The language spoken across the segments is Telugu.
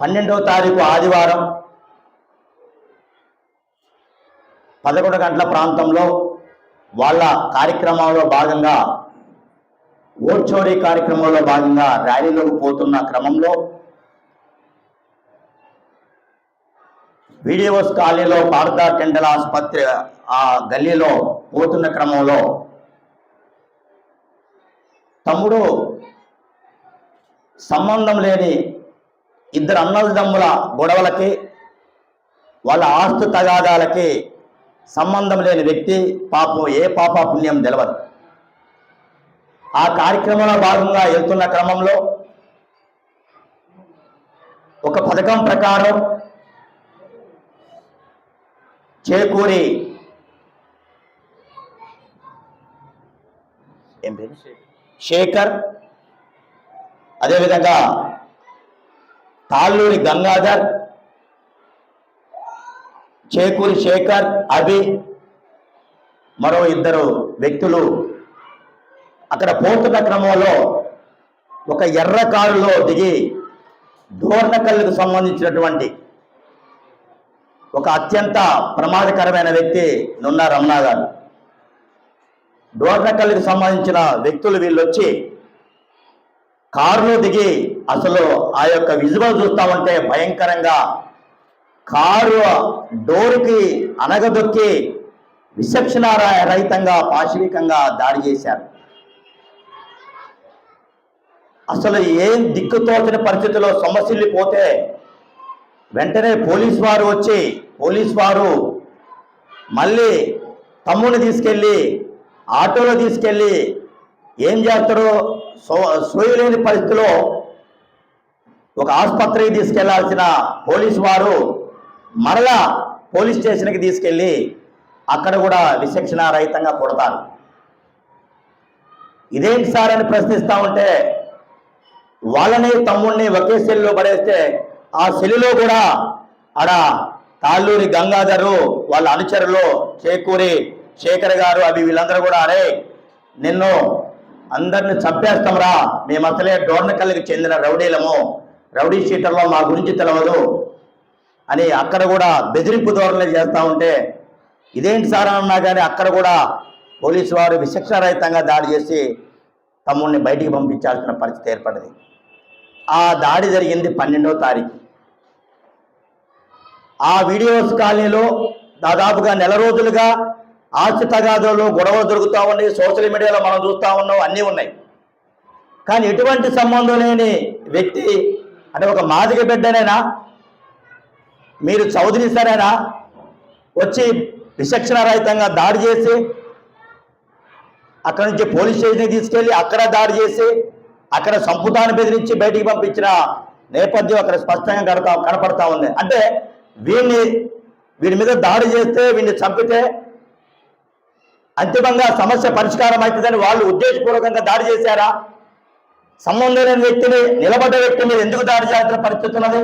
పన్నెండవ తారీఖు ఆదివారం పదకొండు గంటల ప్రాంతంలో వాళ్ళ కార్యక్రమంలో భాగంగా ఓట్ కార్యక్రమంలో భాగంగా ర్యాలీలోకి పోతున్న క్రమంలో వీడియోస్ కాలనీలో భారత టెండల్ ఆసుపత్రి ఆ గల్లీలో పోతున్న క్రమంలో తమ్ముడు సంబంధం లేని ఇద్దరు అన్నదమ్ముల గొడవలకి వాళ్ళ ఆస్తు తగాదాలకి సంబంధం లేని వ్యక్తి పాపం ఏ పాప పుణ్యం తెలవదు. ఆ కార్యక్రమంలో భాగంగా వెళ్తున్న క్రమంలో ఒక పథకం ప్రకారం చేకూరి ఏం పేరు? శేఖర్ అదేవిధంగా తాళ్ళూరి గంగాధర్ చేకూరి శేఖర్ అభి మరో ఇద్దరు వ్యక్తులు అక్కడ పోతున్న క్రమంలో ఒక ఎర్ర కారులో దిగి డోర్నకల్లుకు సంబంధించినటువంటి ఒక అత్యంత ప్రమాదకరమైన వ్యక్తి నున్న రమణ గారు. సంబంధించిన వ్యక్తులు వీళ్ళు వచ్చి కారులో దిగి అసలు ఆ యొక్క విజువల్ చూస్తామంటే భయంకరంగా కారు డోర్కి అనగదొక్కి విచక్షణ రహితంగా పాశవికంగా దాడి చేశారు. అసలు ఏం దిక్కుతోచని పరిస్థితిలో సొమ్మసిల్లిపోతే వెంటనే పోలీస్ వారు వచ్చి పోలీస్ వారు మళ్ళీ తమ్ముని తీసుకెళ్ళి ఆటోలో తీసుకెళ్ళి ఏం చేస్తారో సోయలేని పరిస్థితిలో ఒక ఆసుపత్రికి తీసుకెళ్ళాల్సిన పోలీసు వారు మరలా పోలీస్ స్టేషన్కి తీసుకెళ్ళి అక్కడ కూడా విచక్షణ రహితంగా కొడతారు. ఇదేంటి సార్ అని ప్రశ్నిస్తూ ఉంటే వాళ్ళని తమ్ముడిని ఒకే సెల్లో పడేస్తే ఆ సెల్లులో కూడా ఆడ తాళ్ళూరి గంగాధరు వాళ్ళ అనుచరులు చేకూరి శేఖర్ గారు అవి వీళ్ళందరూ కూడా అరే నిన్ను అందరిని చంపేస్తాంరా. మేము అసలే డోర్నకల్లికి చెందిన రౌడీలము రౌడీ షీటర్లో మా గురించి తెలవదు అని అక్కడ కూడా బెదిరింపు ధోరణి చేస్తూ ఉంటే ఇదేంటి సార్ అన్నా కానీ అక్కడ కూడా పోలీసు వారు విశిక్షారహితంగా దాడి చేసి తమ్ముడిని బయటికి పంపించాల్సిన పరిస్థితి ఏర్పడింది. ఆ దాడి జరిగింది పన్నెండవ తారీఖు. ఆ వీడియోస్ కాలనీలో దాదాపుగా నెల రోజులుగా ఆస్తి తగాదులు గొడవలు దొరుకుతూ ఉన్నాయి సోషల్ మీడియాలో మనం చూస్తూ ఉన్నాం అన్నీ ఉన్నాయి. కానీ ఎటువంటి సంబంధం లేని వ్యక్తి అంటే ఒక మాదిక బిడ్డనేనా? మీరు చౌదరి సరేనా? వచ్చి విచక్షణారహితంగా దాడి చేసి అక్కడ నుంచి పోలీస్ స్టేషన్కి తీసుకెళ్ళి అక్కడ దాడి చేసి అక్కడ సంపుతాన్ని బెదిరించి బయటికి పంపించిన నేపథ్యం అక్కడ స్పష్టంగా కడతా కనపడతా ఉంది. అంటే వీడిని వీడి మీద దాడి చేస్తే వీడిని చంపితే అంతిమంగా సమస్య పరిష్కారం అవుతుందని వాళ్ళు ఉద్దేశపూర్వకంగా దాడి చేశారా? సంబంధం లేని వ్యక్తిని నిలబడ్డ వ్యక్తి మీద ఎందుకు దాడి చేయాల్సిన పరిస్థితి ఉన్నది?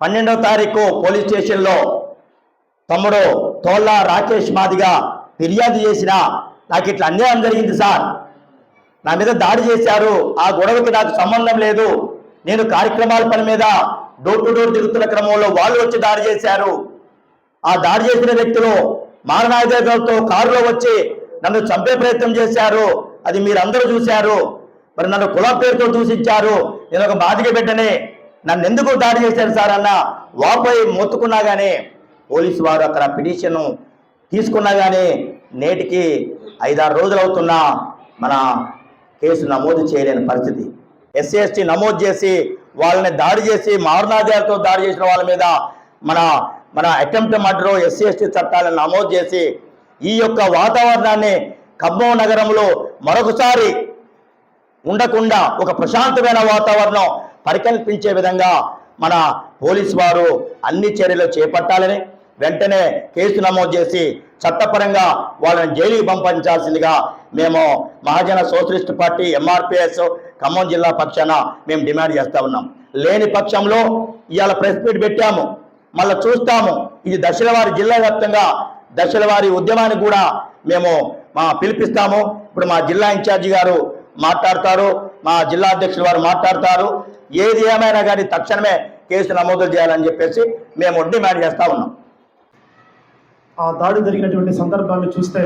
పన్నెండవ తారీఖు పోలీస్ స్టేషన్లో తమ్ముడు తోళ్ళ రాకేష్ మాదిగా ఫిర్యాదు చేసిన నాకు ఇట్లా అన్యాయం జరిగింది సార్. నా మీద దాడి చేశారు. ఆ గొడవకి నాకు సంబంధం లేదు. నేను కార్యక్రమాల పని మీద డోర్ టు డోర్ తిరుగుతున్న క్రమంలో వాళ్ళు వచ్చి దాడి చేశారు. ఆ దాడి చేసిన వ్యక్తులు మారణాయుధాలతో కారులో వచ్చి నన్ను చంపే ప్రయత్నం చేశారు. అది మీరందరూ చూశారు. మరి నన్ను కుల పేరుతో దూషించారు. నేను ఒక బాధిక బిడ్డని. నన్ను ఎందుకు దాడి చేశారు సార్ అన్న వాపై మొత్తుకున్నా కానీ పోలీసు వారు అక్కడ పిటిషన్ తీసుకున్నా కానీ నేటికి ఐదారు రోజులు అవుతున్నా మన కేసు నమోదు చేయలేని పరిస్థితి. ఎస్సీ ఎస్టీ నమోదు చేసి వాళ్ళని దాడి చేసి మారణాదాలతో దాడి చేసిన వాళ్ళ మీద మన మన అటెంప్ట్ మర్డర్ ఎస్సీ ఎస్టీ చట్టాలను నమోదు చేసి ఈ యొక్క వాతావరణాన్ని ఖమ్మం నగరంలో మరొకసారి ఉండకుండా ఒక ప్రశాంతమైన వాతావరణం పరికల్పించే విధంగా మన పోలీసు వారు అన్ని చర్యలు చేపట్టాలని వెంటనే కేసు నమోదు చేసి చట్టపరంగా వాళ్ళని జైలుకి పంపించాల్సిందిగా మేము Mahajana socialist party MRPS Khammam జిల్లా పక్షాన మేము డిమాండ్ చేస్తూ ఉన్నాం. లేని పక్షంలో ఇవాళ ప్రెస్ మీట్ పెట్టాము. మళ్ళీ చూస్తాము. ఇది దశలవారి జిల్లా వ్యాప్తంగా దశలవారి ఉద్యమాన్ని ఉద్యమానికి కూడా మేము మా పిలిపిస్తాము. ఇప్పుడు మా జిల్లా ఇన్ఛార్జి గారు మాట్లాడతారు. మా జిల్లా అధ్యక్షులు వారు మాట్లాడతారు. ఏది ఏమైనా కానీ తక్షణమే కేసు నమోదు చేయాలని చెప్పేసి మేము డిమాండ్ చేస్తా ఉన్నాం. ఆ దాడి జరిగినటువంటి సందర్భాన్ని చూస్తే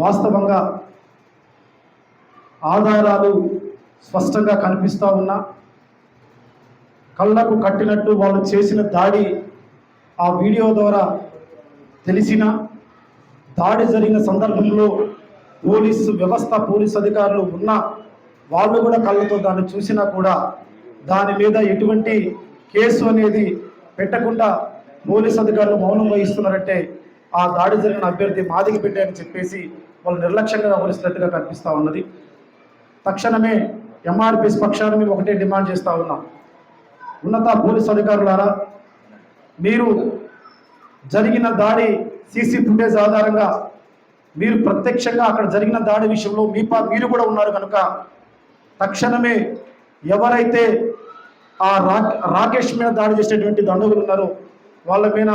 వాస్తవంగా ఆధారాలు స్పష్టంగా కనిపిస్తూ ఉన్నా కళ్ళకు కట్టినట్టు వాళ్ళు చేసిన దాడి ఆ వీడియో ద్వారా తెలిసిన దాడి జరిగిన సందర్భంలో పోలీసు వ్యవస్థ పోలీసు అధికారులు ఉన్న వాళ్ళు కూడా కళ్ళతో దాన్ని చూసినా కూడా దాని మీద ఎటువంటి కేసు అనేది పెట్టకుండా పోలీసు అధికారులు మౌనం వహిస్తున్నారంటే ఆ దాడి జరిగిన అభ్యర్థి మాదికి పెట్టారని చెప్పేసి వాళ్ళు నిర్లక్ష్యంగా వ్యవహరిస్తున్నట్టుగా కనిపిస్తూ ఉన్నది. తక్షణమే ఎంఆర్పిఎస్ పక్షాన మేము ఒకటే డిమాండ్ చేస్తూ ఉన్నాం. ఉన్నత పోలీసు అధికారులారా మీరు జరిగిన దాడి సీసీ ఫుటేజ్ ఆధారంగా మీరు ప్రత్యక్షంగా అక్కడ జరిగిన దాడి విషయంలో మీ పా మీరు కూడా ఉన్నారు కనుక తక్షణమే ఎవరైతే ఆ రా రాకేష్ మీద దాడి చేసేటువంటి దండగులు ఉన్నారో వాళ్ళ మీద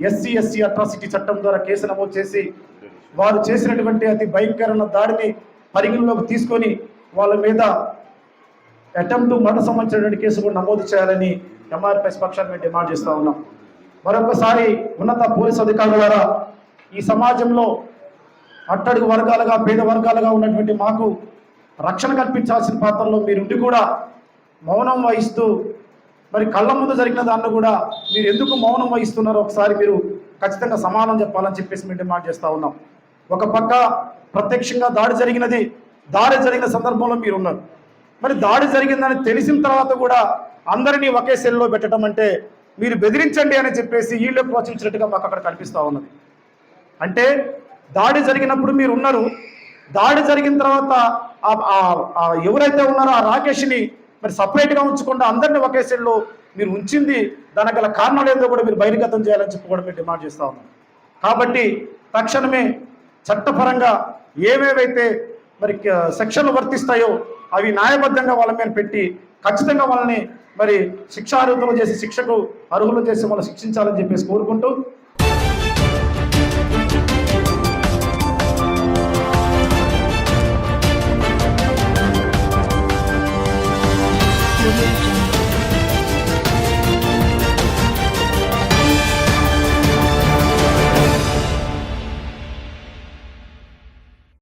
ఎస్సీ ఎస్సీ అట్రాసిటీ చట్టం ద్వారా కేసు నమోదు చేసి వారు చేసినటువంటి అతి భయంకరమైన దాడిని పరిగణలోకి తీసుకొని వాళ్ళ మీద అటెంప్ట్ మరణ సంబంధించినటువంటి కేసు కూడా నమోదు చేయాలని ఎంఆర్పిఎస్ పక్షాన్ని మేము డిమాండ్ చేస్తూ ఉన్నాం. మరొకసారి ఉన్నత పోలీసు అధికారుల ద్వారా ఈ సమాజంలో అట్టడుగు వర్గాలుగా పేద వర్గాలుగా ఉన్నటువంటి మాకు రక్షణ కల్పించాల్సిన పాత్రలో మీరుండి కూడా మౌనం వహిస్తూ మరి కళ్ళ ముందు జరిగిన దాన్ని కూడా మీరు ఎందుకు మౌనం వహిస్తున్నారో ఒకసారి మీరు ఖచ్చితంగా సమానం చెప్పాలని చెప్పేసి మేము డిమాండ్ చేస్తూ ఉన్నాం. ఒక పక్క ప్రత్యక్షంగా దాడి జరిగినది దాడి జరిగిన సందర్భంలో మీరు ఉన్నారు. మరి దాడి జరిగిందని తెలిసిన తర్వాత కూడా అందరినీ ఒకే సెల్లో పెట్టడం అంటే మీరు బెదిరించండి అని చెప్పేసి వీళ్ళే ప్రోత్సహించినట్టుగా మాకు అక్కడ కనిపిస్తూ ఉన్నది. అంటే దాడి జరిగినప్పుడు మీరు ఉన్నారు. దాడి జరిగిన తర్వాత ఎవరైతే ఉన్నారో ఆ రాకేష్ని మరి సపరేట్గా ఉంచకుండా అందరినీ ఒకే సెల్లో మీరు ఉంచింది దానికి గల కారణాలు ఏందో కూడా మీరు బహిర్గతం చేయాలని చెప్పి కూడా మేము డిమాండ్ చేస్తూ ఉన్నాం. కాబట్టి తక్షణమే చట్టపరంగా ఏవేవైతే మరి సెక్షన్లు వర్తిస్తాయో అవి న్యాయబద్ధంగా వాళ్ళ మీద పెట్టి ఖచ్చితంగా వాళ్ళని మరి శిక్షార్హతలు చేసి శిక్షకు అర్హులు చేసి వాళ్ళు శిక్షించాలని చెప్పేసి కోరుకుంటూ